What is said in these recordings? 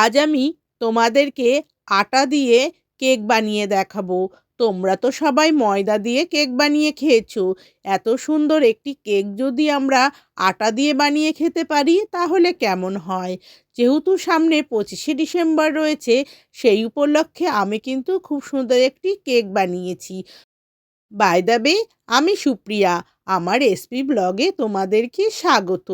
আজ আমি তোমাদেরকে আটা দিয়ে কেক বানিয়ে দেখাবো। তোমরা তো সবাই ময়দা দিয়ে কেক বানিয়ে খেয়েছো। এত সুন্দর একটি কেক যদি আমরা আটা দিয়ে বানিয়ে খেতে পারি, তাহলে কেমন হয়? যেহেতু সামনে পঁচিশে ডিসেম্বর রয়েছে, সেই উপলক্ষে আমি কিন্তু খুব সুন্দর একটি কেক বানিয়েছি। বাই দ্য বে, আমি সুপ্রিয়া। আমার এসপি ব্লগে তোমাদেরকে স্বাগত।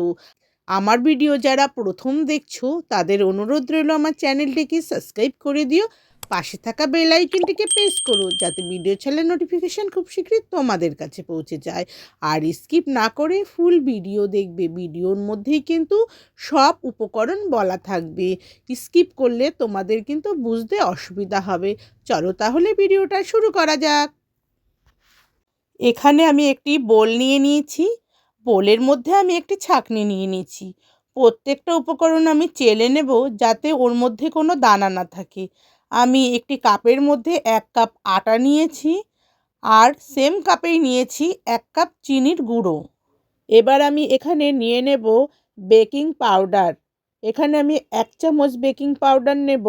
আমার ভিডিও যারা প্রথম দেখছ, তাদের অনুরোধ রইল আমার চ্যানেলটিকে সাবস্ক্রাইব করে দিও, পাশে থাকা বেল আইকনটিকে প্রেস করো, যাতে ভিডিও ছাড়লে নোটিফিকেশান খুব শীঘ্রই তোমাদের কাছে পৌঁছে যায়। আর স্কিপ না করে ফুল ভিডিও দেখবে, ভিডিওর মধ্যেই কিন্তু সব উপকরণ বলা থাকবে। স্কিপ করলে তোমাদের কিন্তু বুঝতে অসুবিধা হবে। চলো তাহলে ভিডিওটা শুরু করা যাক। এখানে আমি একটি বোল নিয়ে নিয়েছি। বোলের মধ্যে আমি একটি ছাঁকনি নিয়ে নিয়েছি। প্রত্যেকটা উপকরণ আমি চেলে নেব যাতে ওর মধ্যে কোনো দানা না থাকে। আমি একটি কাপের মধ্যে এক কাপ আটা নিয়েছি আর সেম কাপেই নিয়েছি এক কাপ চিনির গুঁড়ো। এবার আমি এখানে নিয়ে নেব বেকিং পাউডার এখানে আমি এক চামচ বেকিং পাউডার নেব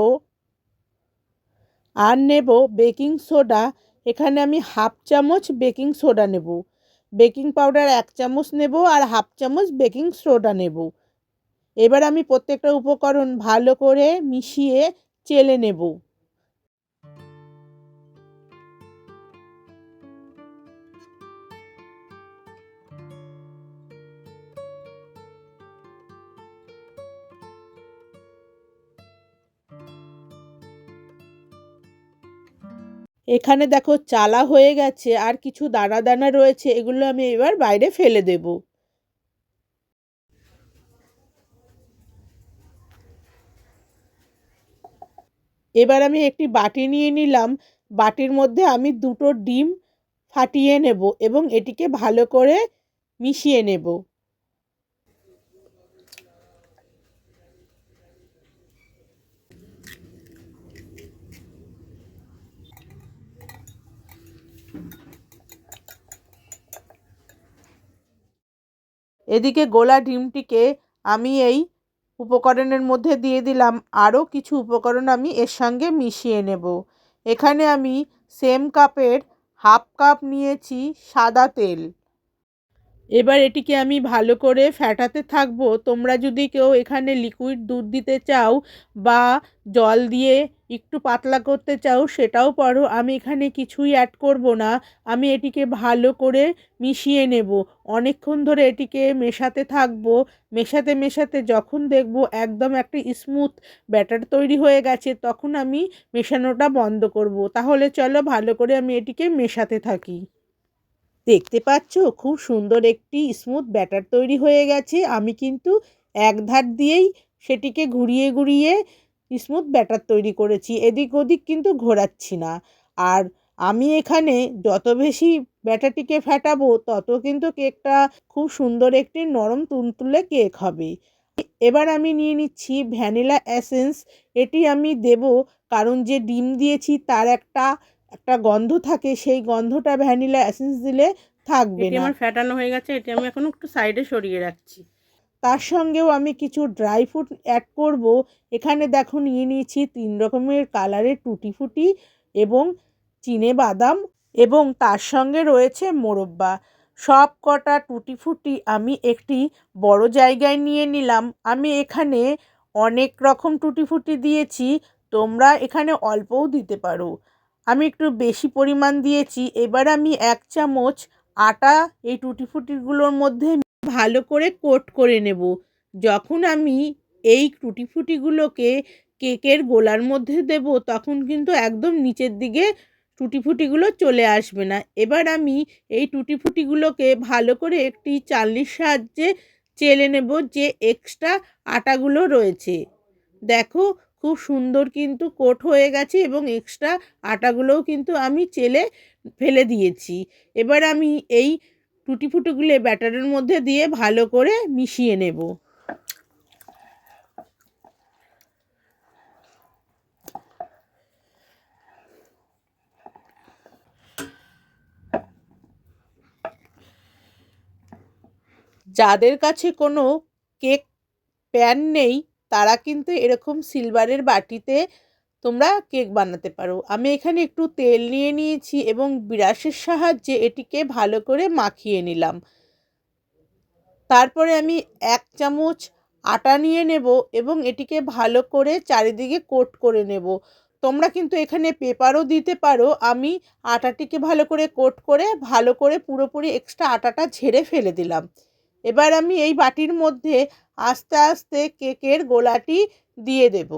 আর নেব বেকিং সোডা এখানে আমি হাফ চামচ বেকিং সোডা নেব। বেকিং পাউডার এক চামচ নেব আর হাফ চামচ বেকিং সোডা নেব। এবার আমি প্রত্যেকটা উপকরণ ভালো করে মিশিয়ে চেলে নেব। এখানে দেখো চালা হয়ে গেছে, আর কিছু দানা দানা রয়েছে, এগুলো আমি এবার বাইরে ফেলে দেব। এবার আমি একটি বাটি নিয়ে নিলাম। বাটির মধ্যে আমি দুটো ডিম ফাটিয়ে নেব এবং এটিকে ভালো করে মিশিয়ে নেব। এদিকে গোলা ডিমটিকে আমি এই উপকরণের মধ্যে দিয়ে দিলাম। আরও কিছু উপকরণ আমি এর সঙ্গে মিশিয়ে নেব। এখানে আমি সেম কাপের হাফ কাপ নিয়েছি সাদা তেল। এবার এটিকে আমি ভালো করে ফ্যাটাতে থাকব। তোমরা যদি কেউ এখানে লিকুইড দুধ দিতে চাও বা জল দিয়ে একটু পাতলা করতে চাও, সেটাও পারো। আমি এখানে কিছুই অ্যাড করব না। আমি এটিকে ভালো করে মিশিয়ে নেব। অনেকক্ষণ ধরে এটিকে মেশাতে থাকব। মেশাতে মেশাতে যখন দেখব একদম একটা স্মুথ ব্যাটার তৈরি হয়ে গেছে, তখন আমি মেশানোটা বন্ধ করব। তাহলে চলো ভালো করে আমি এটিকে মেশাতে থাকি। দেখতে পাচ্ছ? খুব সুন্দর একটি স্মুথ ব্যাটার তৈরি হয়ে গেছে। আমি কিন্তু এক ধার দিয়েই সেটিকে ঘুরিয়ে ঘুরিয়ে স্মুথ ব্যাটার তৈরি করেছি এদিক ওদিক কিন্তু ঘোরাচ্ছি না। আর আমি এখানে যত বেশি ব্যাটারটিকে ফ্যাটাবো তত কিন্তু কেকটা খুব সুন্দর একটি নরম তুলতুলে কেক হবে। এবার আমি নিয়ে নিচ্ছি ভ্যানিলা অ্যাসেন্স এটি আমি দেব কারণ যে ডিম দিয়েছি তার একটা একটা গন্ধ থাকে সেই গন্ধটা ভ্যানিলা অ্যাসেন্স দিলে থাকবে আমার ফ্যাটানো হয়ে গেছে এটি আমি এখন একটু সাইডে সরিয়ে রাখছি। তার সঙ্গেও আমি কিছু ড্রাই ফ্রুট অ্যাড করব। এখানে দেখো নিয়ে নিয়েছি তিন রকমের কালারের টুটি ফুটি এবং চিনে বাদাম এবং তার সঙ্গে রয়েছে মোরব্বা। সব কটা টুটি ফুটি আমি একটি বড় জায়গায় নিয়ে নিলাম। আমি এখানে অনেক রকম টুটি ফুটি দিয়েছি, তোমরা এখানে অল্পও দিতে পারো। আমি একটু বেশি পরিমাণ দিয়েছি। এবার আমি এক চামচ আটা এই টুটি ফুটিগুলোর মধ্যে ভালো করে কোট করে নেব। যখন আমি এই টুটি ফুটিগুলোকে কেকের গোলার মধ্যে দেব, তখন কিন্তু একদম নিচের দিকে টুটিফুটিগুলো চলে আসবে না। এবার আমি এই টুটিফুটিগুলোকে ভালো করে একটি চালনির সাহায্যে চেলে নেব যে এক্সট্রা আটাগুলো রয়েছে। দেখো, খুব সুন্দর কিন্তু কোট হয়ে গেছে এবং এক্সট্রা আটাগুলোও কিন্তু আমি চেলে ফেলে দিয়েছি। এবার আমি এই টুটি ফুটিগুলো ব্যাটারের মধ্যে দিয়ে ভালো করে মিশিয়ে নেব। যাদের কাছে কোনো কেক প্যান নেই, তারা কিন্তু এরকম সিলভারের বাটিতে তোমরা কেক বানাতে পারো। আমি এখানে একটু তেল নিয়ে নিয়েছি এবং ব্রাশের সাহায্যে এটিকে ভালো করে মাখিয়ে নিলাম। তারপরে আমি এক চামচ আটা নিয়ে নেব এবং এটিকে ভালো করে চারিদিকে কোট করে নেব। তোমরা কিন্তু এখানে পেপারও দিতে পারো। আমি আটাটিকে ভালো করে কোট করে ভালো করে পুরোপুরি এক্সট্রা আটাটা ঝেড়ে ফেলে দিলাম। এবার আমি এই বাটির মধ্যে আস্তে আস্তে কেকের গোলাটি দিয়ে দেব।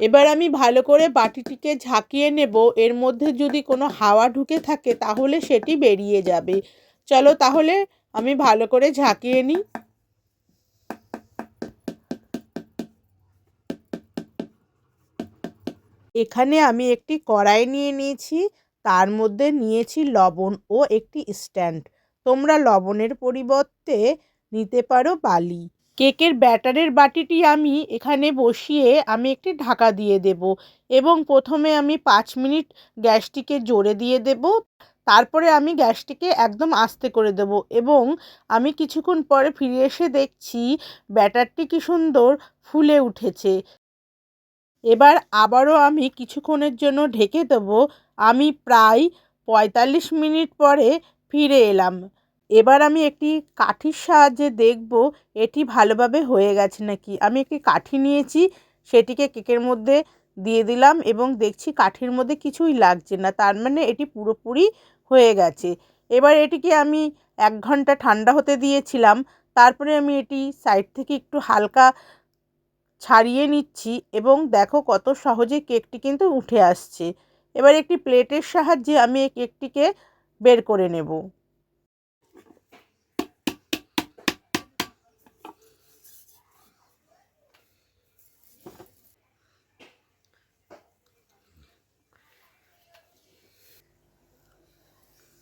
এবার আমি ভালো করে বাটিটিকে ঝাঁকিয়ে নেব। এর মধ্যে যদি কোনো হাওয়া ঢুকে থাকে, তাহলে সেটি বেরিয়ে যাবে। চলো তাহলে আমি ভালো করে ঝাঁকিয়ে নিই। এখানে আমি একটি কড়াই নিয়ে নিয়েছি। তার মধ্যে নিয়েছি লবণ ও একটি স্ট্যান্ড। তোমরা লবণের পরিবর্তে নিতে পারো বালি। কেকের ব্যাটারের বাটিটি আমি এখানে বসিয়ে আমি একটি ঢাকা দিয়ে দেব এবং প্রথমে আমি পাঁচ মিনিট গ্যাসটিকে জোরে দিয়ে দেব। তারপরে আমি গ্যাসটিকে একদম আস্তে করে দেব এবং আমি কিছুক্ষণ পরে ফিরে এসে দেখছি ব্যাটারটি কি সুন্দর ফুলে উঠেছে। এবার আবারও আমি কিছুক্ষণের জন্য ঢেকে দেবো। আমি প্রায় পঁয়তাল্লিশ মিনিট পরে ফিরে এলাম। এবার আমি একটি কাঠির সাহায্যে দেখব এটি ভালোভাবে হয়ে গেছে নাকি। আমি একটি কাঠি নিয়েছি, সেটিকে কেকের মধ্যে দিয়ে দিলাম এবং দেখছি কাঠির মধ্যে কিছুই লাগছে না, তার মানে এটি পুরোপুরি হয়ে গেছে। এবার এটিকে আমি এক ঘণ্টা ঠান্ডা হতে দিয়েছিলাম, তারপরে আমি এটি সাইড থেকে একটু হালকা ছাড়িয়ে নিচ্ছি এবং দেখো কত সহজে কেকটি কিন্তু উঠে আসছে। এবার একটি প্লেটের সাহায্যে আমি এই কেকটিকে বের করে নেব।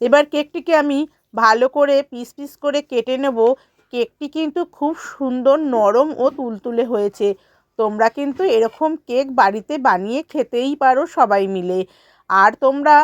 এবার কেকটিকে আমি ভালো করে পিস পিস করে কেটে নেব। কেকটি কিন্তু খুব সুন্দর নরম ও তুলতুলে হয়েছে। তোমরা কিন্তু এরকম কেক বাড়িতে বানিয়ে খেতেই পারো সবাই মিলে। আর তোমরা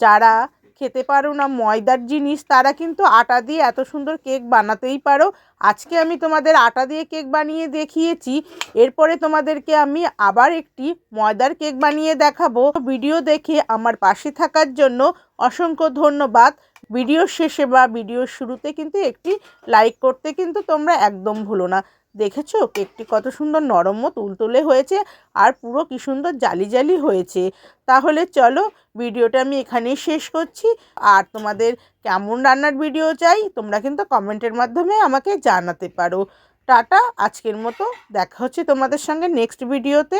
যারা খেতে পারো না, ময়দার জিনিস, তারা কিন্তু আটা দিয়ে এত সুন্দর কেক বানাতেই পারো। আজকে আমি তোমাদের আটা দিয়ে কেক বানিয়ে দেখিয়েছি। এরপরে তোমাদেরকে আমি আবার একটি ময়দার কেক বানিয়ে দেখাবো। ভিডিও দেখে আমার পাশে থাকার জন্য অসংখ্য ধন্যবাদ। ভিডিও শেষে বা ভিডিওর শুরুতে কিন্তু একটি লাইক করতে কিন্তু তোমরা একদম ভুলো না। দেখেছ? কেকটি কত সুন্দর নরম ও তুলতুলে হয়েছে আর পুরো কী সুন্দর জালি জালি হয়েছে। তাহলে চলো ভিডিওটা আমি এখানেই শেষ করছি। আর তোমাদের কেমন রান্নার ভিডিও চাই তোমরা কিন্তু কমেন্টের মাধ্যমে আমাকে জানাতে পারো। টাটা, আজকের মতো দেখা হচ্ছে তোমাদের সঙ্গে নেক্সট ভিডিওতে